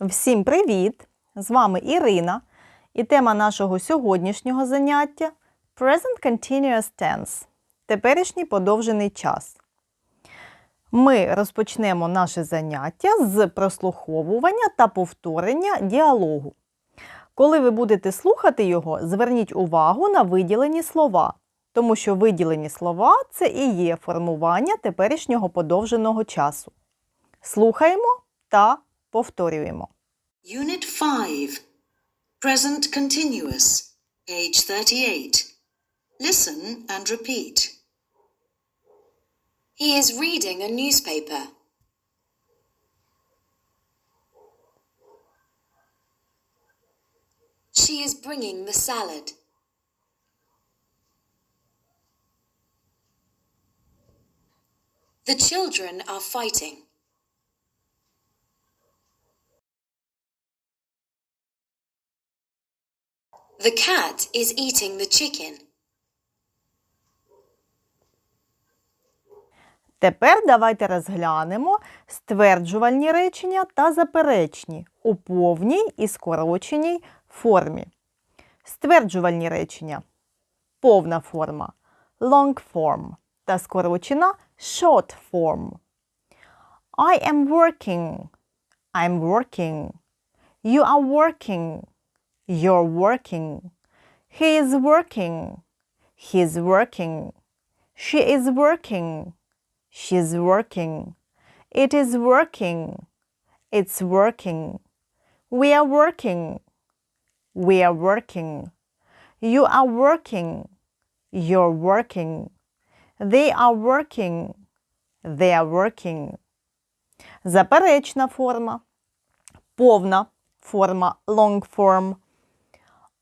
Всім привіт! З вами Ірина. І тема нашого сьогоднішнього заняття Present Continuous Tense. Теперішній подовжений час. Ми розпочнемо наше заняття з прослуховування та повторення діалогу. Коли ви будете слухати його, зверніть увагу на виділені слова, тому що виділені слова це і є формування теперішнього подовженого часу. Слухаємо та повторюємо. Unit 5 Present Continuous, page 38. Listen and repeat. He is reading a newspaper. She is bringing the salad. The children are fighting. The cat is eating the chicken. Тепер давайте розглянемо стверджувальні речення та заперечні у повній і скороченій формі. Стверджувальні речення повна форма long form та скорочена short form. I am working. I'm working. You are working. You're working. He is working. He's working. She is working. She's working. It is working. It's working. We are working. We are working. You are working. You're working. They are working. They are working. Заперечна форма. Повна форма long form.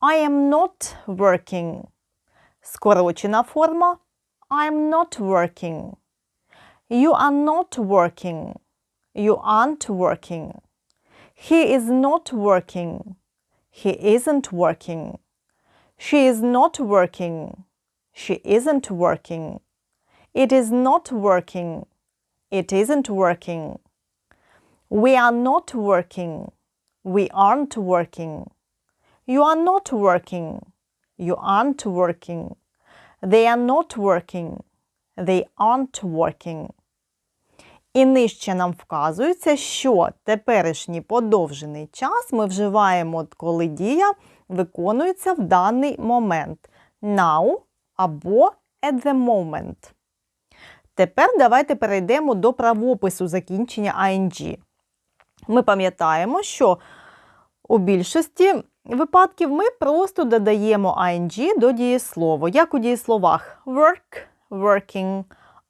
I am not working. Скорочена форма I'm not working. You are not working. You aren't working. He is not working. He isn't working. She is not working. She isn't working. It is not working. It isn't working. We are not working. We aren't working. You are not working. You aren't working. They are not working. They aren't working. І нижче нам вказується, що теперішній подовжений час ми вживаємо, коли дія виконується в даний момент. Now або at the moment. Тепер давайте перейдемо до правопису закінчення ING. Ми пам'ятаємо, що у більшості випадків ми просто додаємо ING до дієслова, як у дієсловах work, working,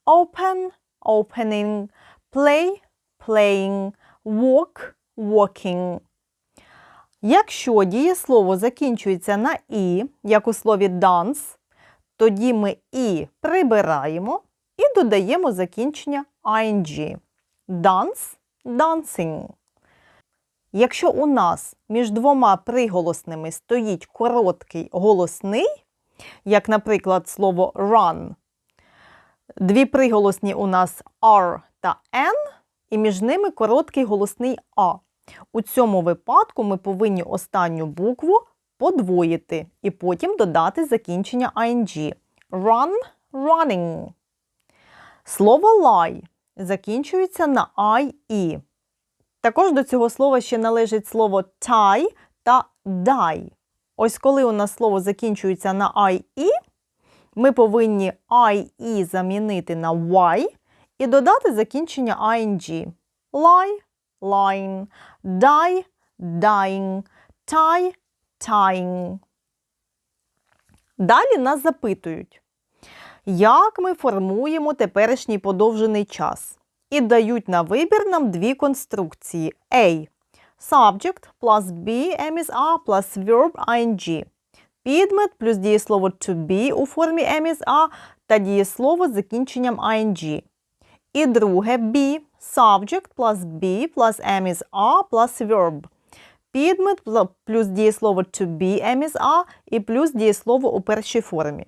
open, opening, play, playing, walk, walking. Якщо дієслово закінчується на і, як у слові dance, тоді ми і прибираємо і додаємо закінчення ing. Dance, dancing. Якщо у нас між двома приголосними стоїть короткий голосний, як, наприклад, слово run, дві приголосні у нас R та N, і між ними короткий голосний А. У цьому випадку ми повинні останню букву подвоїти і потім додати закінчення ing. Run, running. Слово lie закінчується на I-E. Також до цього слова ще належить слово tie та die. Ось коли у нас слово закінчується на IE, ми повинні IE замінити на Y і додати закінчення ING. Lie, lying, die, dying, tie, tying. Далі нас запитують, як ми формуємо теперішній подовжений час. І дають на вибір нам дві конструкції A. Subject plus be MSA plus verb ing. Підмет плюс дієслово to be у формі MSA та дієслово з закінченням ing. І друге be. Subject plus be plus MSA plus verb. Підмет плюс дієслово to be MSA і плюс дієслово у першій формі.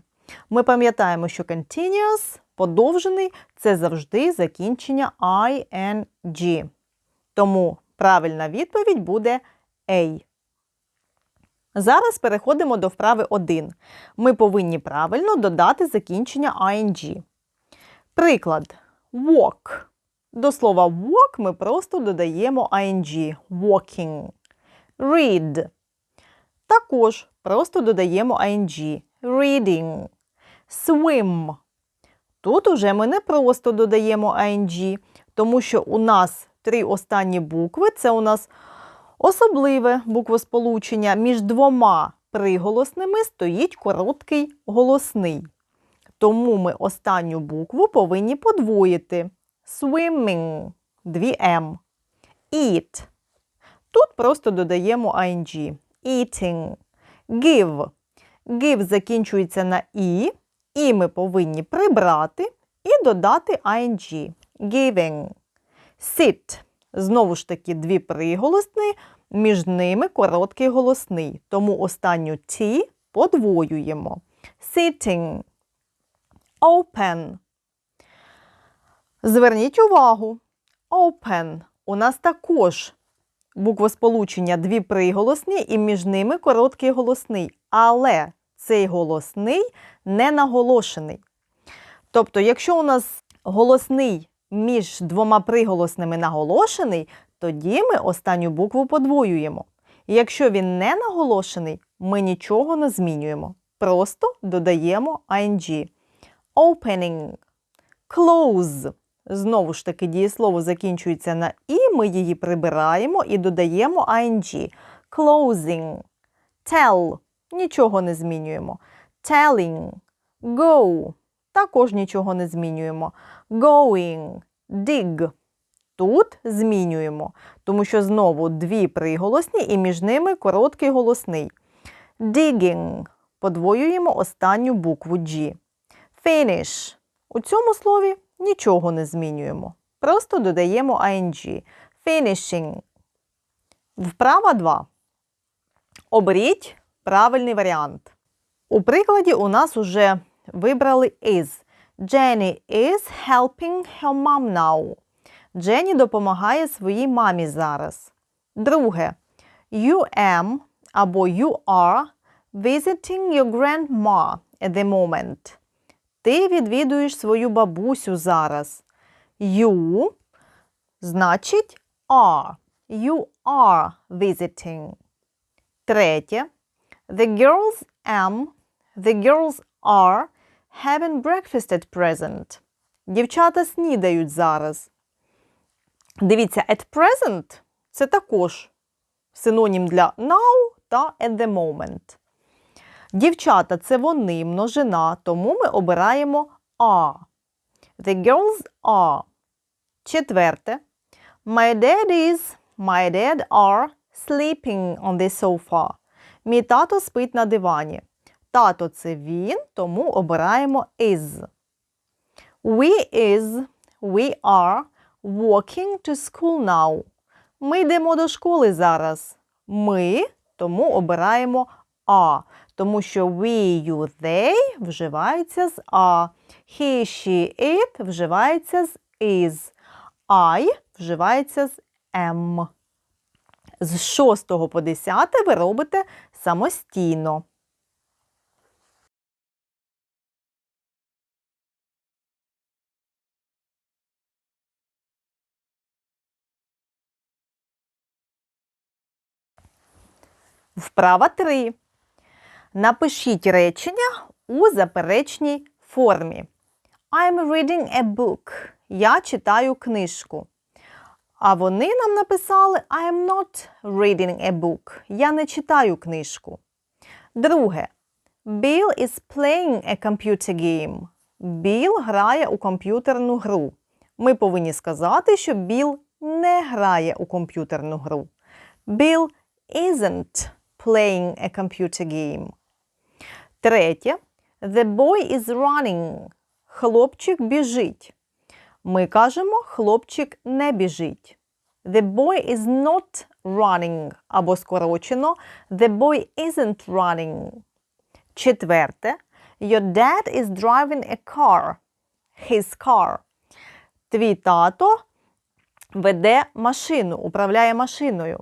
Ми пам'ятаємо, що continuous подовжений це завжди закінчення ing. Тому Правильна відповідь буде A. Зараз переходимо до вправи 1. Ми повинні правильно додати закінчення ing. Приклад walk. До слова walk ми просто додаємо ing walking. Read. Також просто додаємо ing reading. Swim. Тут уже ми не просто додаємо ing, тому що у нас три останні букви це у нас особливе буквосполучення. Між двома приголосними стоїть короткий голосний. Тому ми останню букву повинні подвоїти. Swimming. Дві М. Eat. Тут просто додаємо ing. Eating. Give. Give закінчується на і, і ми повинні прибрати і додати ing. Giving. Sit. Знову ж таки, дві приголосні, між ними короткий голосний. Тому останню T подвоюємо. Sitting. Open. Зверніть увагу. Open. У нас також буквосполучення дві приголосні і між ними короткий голосний. Але цей голосний не наголошений. Тобто, якщо у нас голосний між двома приголосними наголошений, тоді ми останню букву подвоюємо. І Якщо він не наголошений, ми нічого не змінюємо. Просто додаємо ing. Opening. Close. Знову ж таки, дієслово закінчується на і, ми її прибираємо і додаємо ing. Closing. Tell. Нічого не змінюємо. Telling. Go. Також нічого не змінюємо. Going. Dig. Тут змінюємо, тому що знову дві приголосні і між ними короткий голосний. Digging. Подвоюємо останню букву G. Finish. У цьому слові нічого не змінюємо. Просто додаємо ing. Finishing. Вправа 2. Оберіть правильний варіант. У прикладі у нас уже вибрали is. Jenny is helping her mom now. Дженні допомагає своїй мамі зараз. Друге. You am або you are visiting your grandma at the moment. Ти відвідуєш свою бабусю зараз. You значить are. You are visiting. Третє. The girls am, the girls are having breakfast at present. Дівчата снідають зараз. Дивіться, at present це також синонім для now та at the moment. Дівчата це вони, множина, тому ми обираємо are. The girls are. Четверте. My dad is, my dad are sleeping on the sofa. Мій тато спить на дивані. Тато це він, тому обираємо is. We is, we are walking to school now. Ми йдемо до школи зараз. Ми, тому обираємо are, тому що we, you, they вживається з are. He, she, it вживається з is. I вживається з am. З 6 по 10 ви робите самостійно. Вправа 3. Напишіть речення у заперечній формі. I'm reading a book. Я читаю книжку. А вони нам написали I am not reading a book. Я не читаю книжку. Друге. Bill is playing a computer game. Біл грає у комп'ютерну гру. Ми повинні сказати, що Біл не грає у комп'ютерну гру. Bill isn't playing a computer game. Третє. The boy is running. Хлопчик біжить. Ми кажемо, хлопчик не біжить. The boy is not running або скорочено The boy isn't running. Четверте. Your dad is driving a car. His car. Твій тато веде машину, управляє машиною.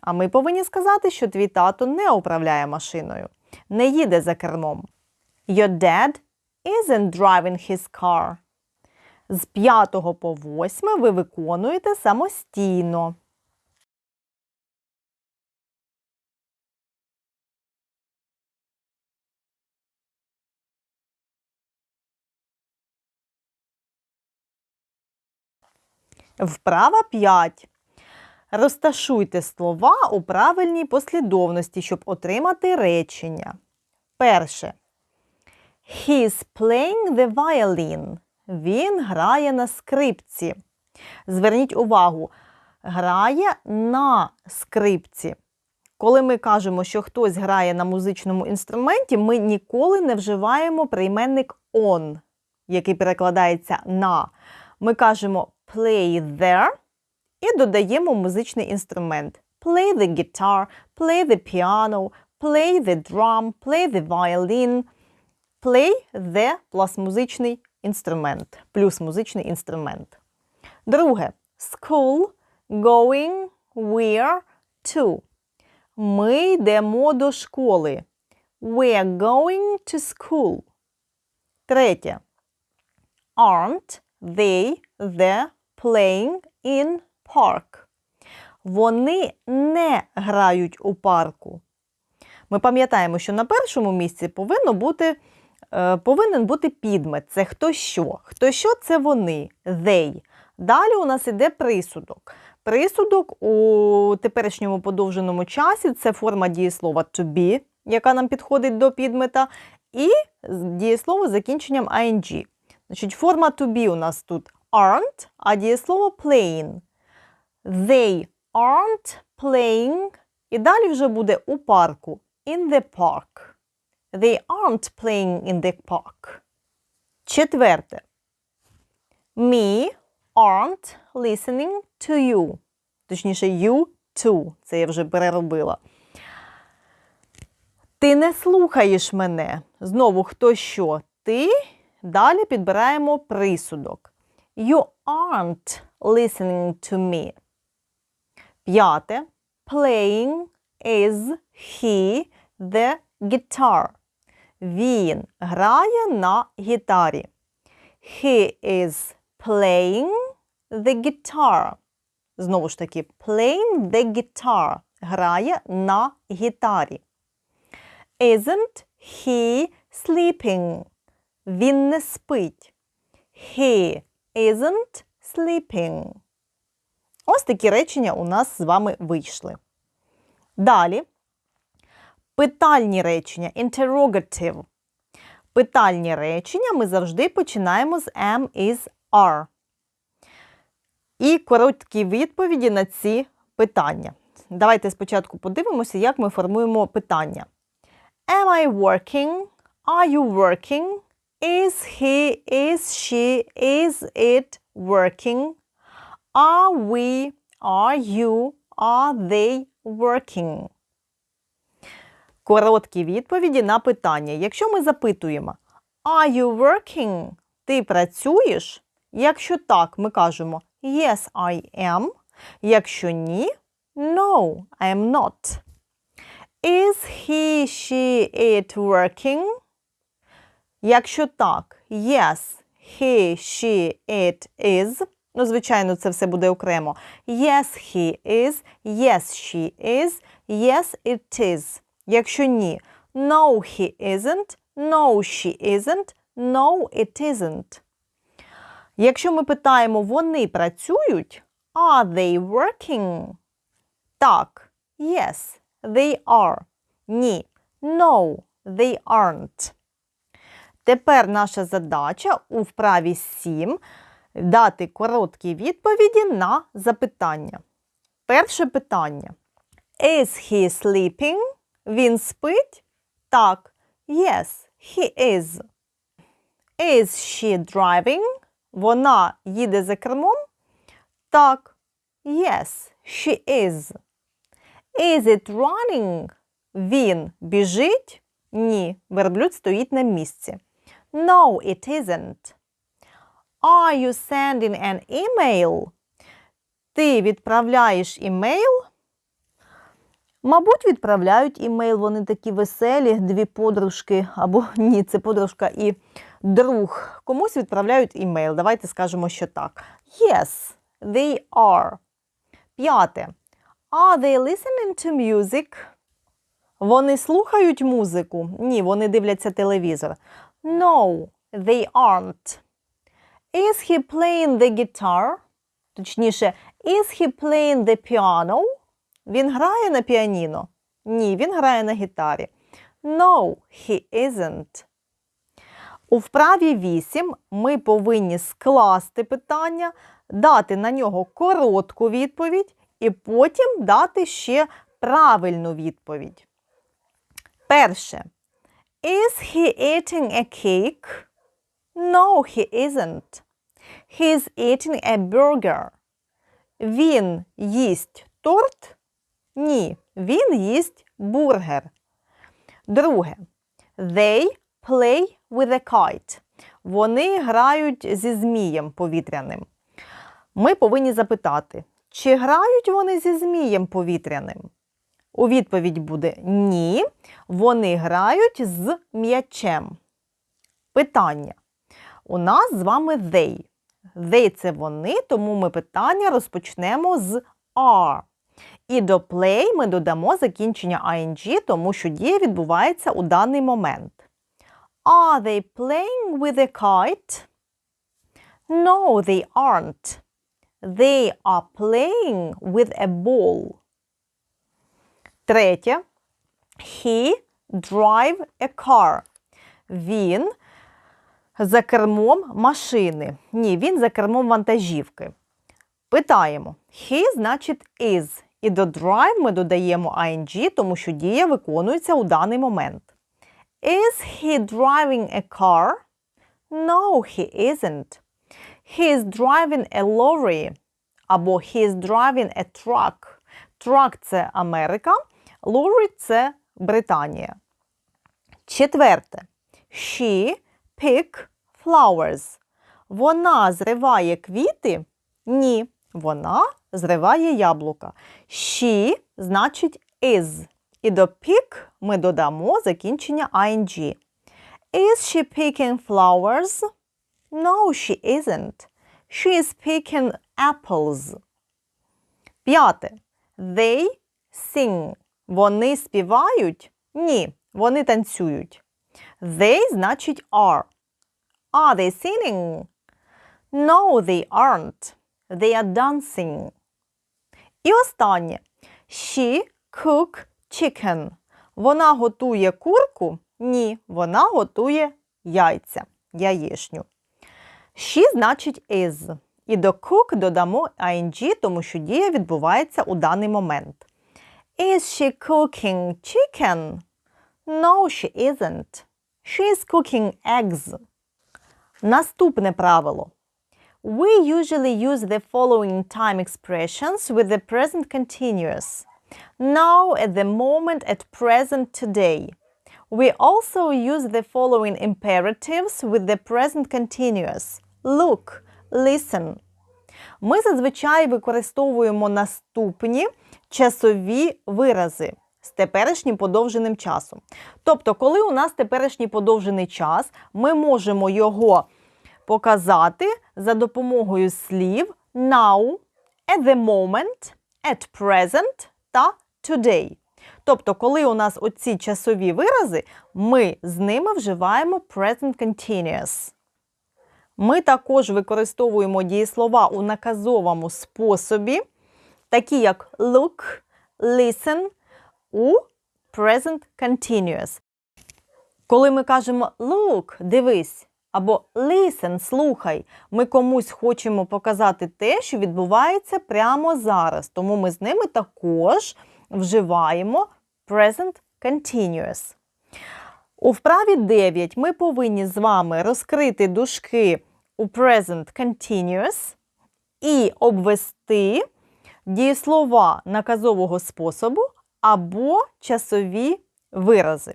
А ми повинні сказати, що твій тато не управляє машиною, не їде за кермом. Your dad isn't driving his car. З 5 по 8 ви виконуєте самостійно. Вправа 5. Розташуйте слова у правильній послідовності, щоб отримати речення. Перше. He's playing the violin. Він грає на скрипці. Зверніть увагу, грає на скрипці. Коли ми кажемо, що хтось грає на музичному інструменті, ми ніколи не вживаємо прийменник on, який перекладається на. Ми кажемо play there і додаємо музичний інструмент. Play the guitar, play the piano, play the drum, play the violin. Play the плюс музичний інструмент. Плюс музичний інструмент. Друге. School, going, where, to. Ми йдемо до школи. We're going to school. Третє. Aren't they the playing in park? Вони не грають у парку. Ми пам'ятаємо, що на першому місці повинно бути, повинен бути підмет. Це хто що. Хто що це вони, they. Далі у нас іде присудок. Присудок у теперішньому подовженому часі це форма дієслова to be, яка нам підходить до підмета, і дієслово з закінченням ing. Значить, форма to be у нас тут aren't, а дієслово playing. They aren't playing. І далі вже буде у парку. In the park. They aren't playing in the park. Четверте. Me aren't listening to you. Точніше, you to. Це я вже переробила. Ти не слухаєш мене. Знову хто що? Ти. Далі підбираємо присудок. You aren't listening to me. П'яте. Playing is he the guitar. Він грає на гітарі. He is playing the guitar. Знову ж таки, playing the guitar. Грає на гітарі. Isn't he sleeping? Він не спить. He isn't sleeping. Ось такі речення у нас з вами вийшли. Далі. Питальні речення. Interrogative. Питальні речення ми завжди починаємо з am, is, are. І короткі відповіді на ці питання. Давайте спочатку подивимося, як ми формуємо питання. Am I working? Are you working? Is he, is she, is it working? Are we, are you, are they working? Короткі відповіді на питання. Якщо ми запитуємо Are you working? Ти працюєш? Якщо так, ми кажемо Yes, I am. Якщо ні, No, I am not. Is he, she, it working? Якщо так, yes, he, she, it is. Ну, звичайно, це все буде окремо. Yes, he is, yes, she is, yes, it is. Якщо ні, no, he isn't, no, she isn't, no, it isn't. Якщо ми питаємо, вони працюють, are they working? Так, yes, they are. Ні, no, they aren't. Тепер наша задача у вправі 7 дати короткі відповіді на запитання. Перше питання. Is he sleeping? Він спить? Так. Yes, he is. Is she driving? Вона їде за кермом? Так. Yes, she is. Is it running? Він біжить? Ні, верблюд стоїть на місці. No, it isn't. Are you sending an email? Ти відправляєш імейл? Мабуть, відправляють імейл. Вони такі веселі, дві подружки, або ні, це подружка і друг. Комусь відправляють імейл. Давайте скажемо, що так. Yes, they are. П'яте. Are they listening to music? Вони слухають музику? Ні, вони дивляться телевізор. No, they aren't. Is he playing the guitar? Точніше, is he playing the piano? Він грає на піаніно? Ні, він грає на гітарі. No, he isn't. У вправі 8 ми повинні скласти питання, дати на нього коротку відповідь і потім дати ще правильну відповідь. Перше. Is he eating a cake? No, he isn't. He's eating a burger. Він їсть торт? Ні, він їсть бургер. Друге. They play with a kite. Вони грають зі змієм повітряним. Ми повинні запитати, чи грають вони зі змієм повітряним? У відповідь буде ні. Вони грають з м'ячем. Питання. У нас з вами they. They – це вони, тому ми питання розпочнемо з are. І до play ми додамо закінчення ing, тому що дія відбувається у даний момент. Are they playing with a kite? No, they aren't. They are playing with a ball. Третє. He drive a car. Він за кермом машини. Ні, він за кермом вантажівки. Питаємо. He значить is. І до drive ми додаємо ing, тому що дія виконується у даний момент. Is he driving a car? No, he isn't. He is driving a lorry. Або he is driving a truck. Truck – це Америка, lorry – це Британія. Четверте. She pick flowers. Вона зриває квіти? Ні, вона зриває яблука. She значить is. І до pick ми додамо закінчення ing. Is she picking flowers? No, she isn't. She is picking apples. П'яте. They sing. Вони співають? Ні, вони танцюють. They значить are. Are they singing? No, they aren't. They are dancing. І останнє. She cook chicken. Вона готує курку? Ні, вона готує яйця, яєшню. She значить is. І до cook додамо ing, тому що дія відбувається у даний момент. Is she cooking chicken? No, she isn't. She is cooking eggs. Наступне правило. We usually use the following time expressions with the present continuous. Now, at the moment, at present, today. We also use the following imperatives with the present continuous. Look, listen. Ми зазвичай використовуємо наступні часові вирази з теперішнім подовженим часом. Тобто, коли у нас теперішній подовжений час, ми можемо його показати за допомогою слів now, at the moment, at present та today. Тобто, коли у нас оці часові вирази, ми з ними вживаємо present continuous. Ми також використовуємо дієслова у наказовому способі, такі як look, listen у present continuous. Коли ми кажемо look, дивись, або listen, слухай, ми комусь хочемо показати те, що відбувається прямо зараз. Тому ми з ними також вживаємо present continuous. У вправі 9 ми повинні з вами розкрити дужки у present continuous і обвести дієслова наказового способу або часові вирази.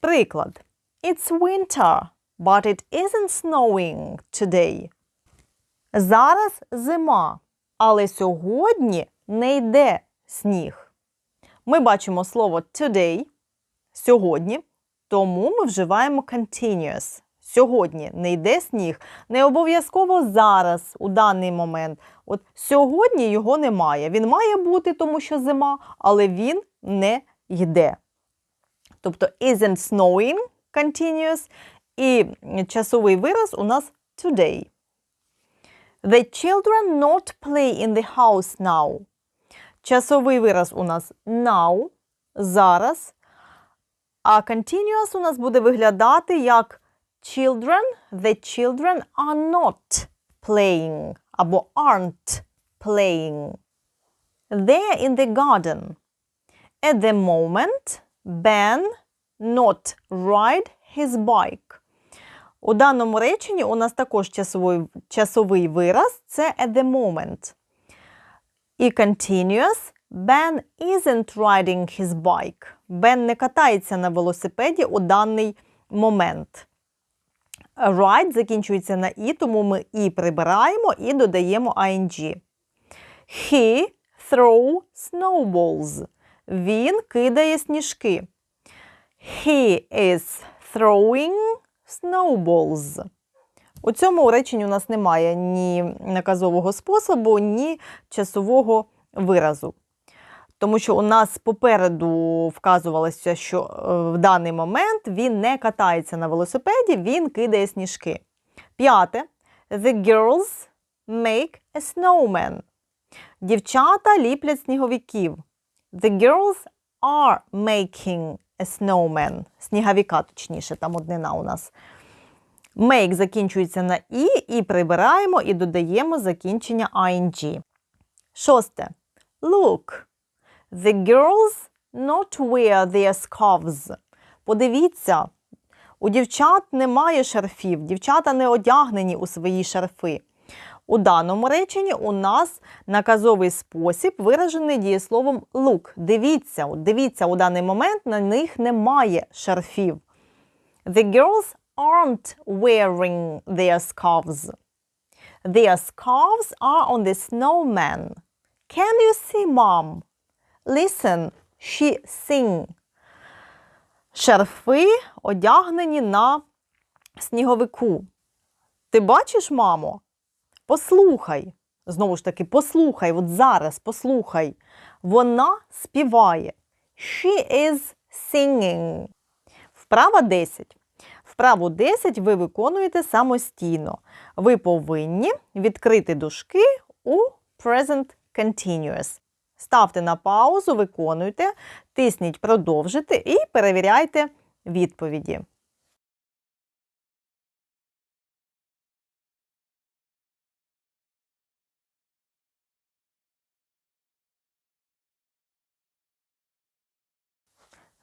Приклад. It's winter, but it isn't snowing today. Зараз зима, Але сьогодні не йде сніг. Ми бачимо слово today сьогодні, тому ми вживаємо continuous. Сьогодні не йде сніг, не обов'язково зараз, у даний момент. От сьогодні його немає. Він має бути, тому що зима, але він не йде. Тобто isn't snowing continuous і часовий вираз у нас today. The children not play in the house now. Часовий вираз у нас now, зараз. А continuous у нас буде виглядати як children, the children are not playing або aren't playing. They're in the garden. At the moment, Ben not ride his bike. У даному реченні у нас також часовий, часовий вираз це at the moment. І continuous Ben isn't riding his bike. Бен не катається на велосипеді у даний момент. Ride закінчується на і, тому ми і прибираємо і додаємо ing. He throw snowballs. Він кидає сніжки. He is throwing snowballs. У цьому реченні у нас немає ні наказового способу, ні часового виразу. Тому що у нас попереду вказувалося, що е, в даний момент він не катається на велосипеді, він кидає сніжки. П'яте. The girls make a snowman. Дівчата ліплять сніговиків. The girls are making snowman. Сніговіка, точніше, там однина у нас. Make закінчується на і, і прибираємо і додаємо закінчення ing. Шосте. Look. The girls not wear their scarves. Подивіться, у дівчат немає шарфів, дівчата не одягнені у свої шарфи. У даному реченні у нас наказовий спосіб виражений дієсловом look. Дивіться, дивіться, у даний момент на них немає шарфів. The girls aren't wearing their scarves. Their scarves are on the snowman. Can you see, mom? Listen, she sing. Шарфи одягнені на сніговику. Ти бачиш, мамо? Послухай. Знову ж таки, послухай, от зараз послухай. Вона співає. She is singing. Вправа 10. Вправу 10 ви виконуєте самостійно. Ви повинні відкрити дужки у present continuous. Ставте на паузу, виконуйте, тисніть продовжити і перевіряйте відповіді.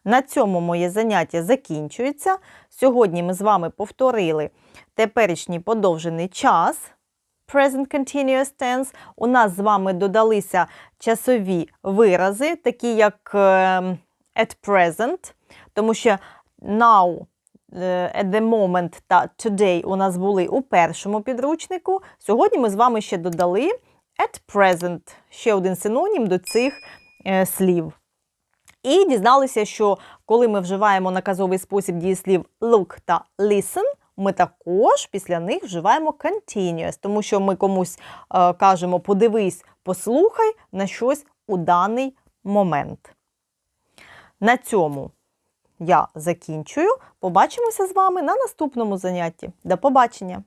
На цьому моє заняття закінчується. Сьогодні ми з вами повторили теперішній подовжений час. Present Continuous Tense. У нас з вами додалися часові вирази, такі як е, at present, тому що now, е, at the moment та today у нас були у першому підручнику. Сьогодні ми з вами ще додали at present, ще один синонім до цих е, слів. І дізналися, що коли ми вживаємо наказовий спосіб дієслів look та listen, ми також після них вживаємо continuous, тому що ми комусь е, кажемо подивись, послухай на щось у даний момент. На цьому я закінчую. Побачимося з вами на наступному занятті. До побачення!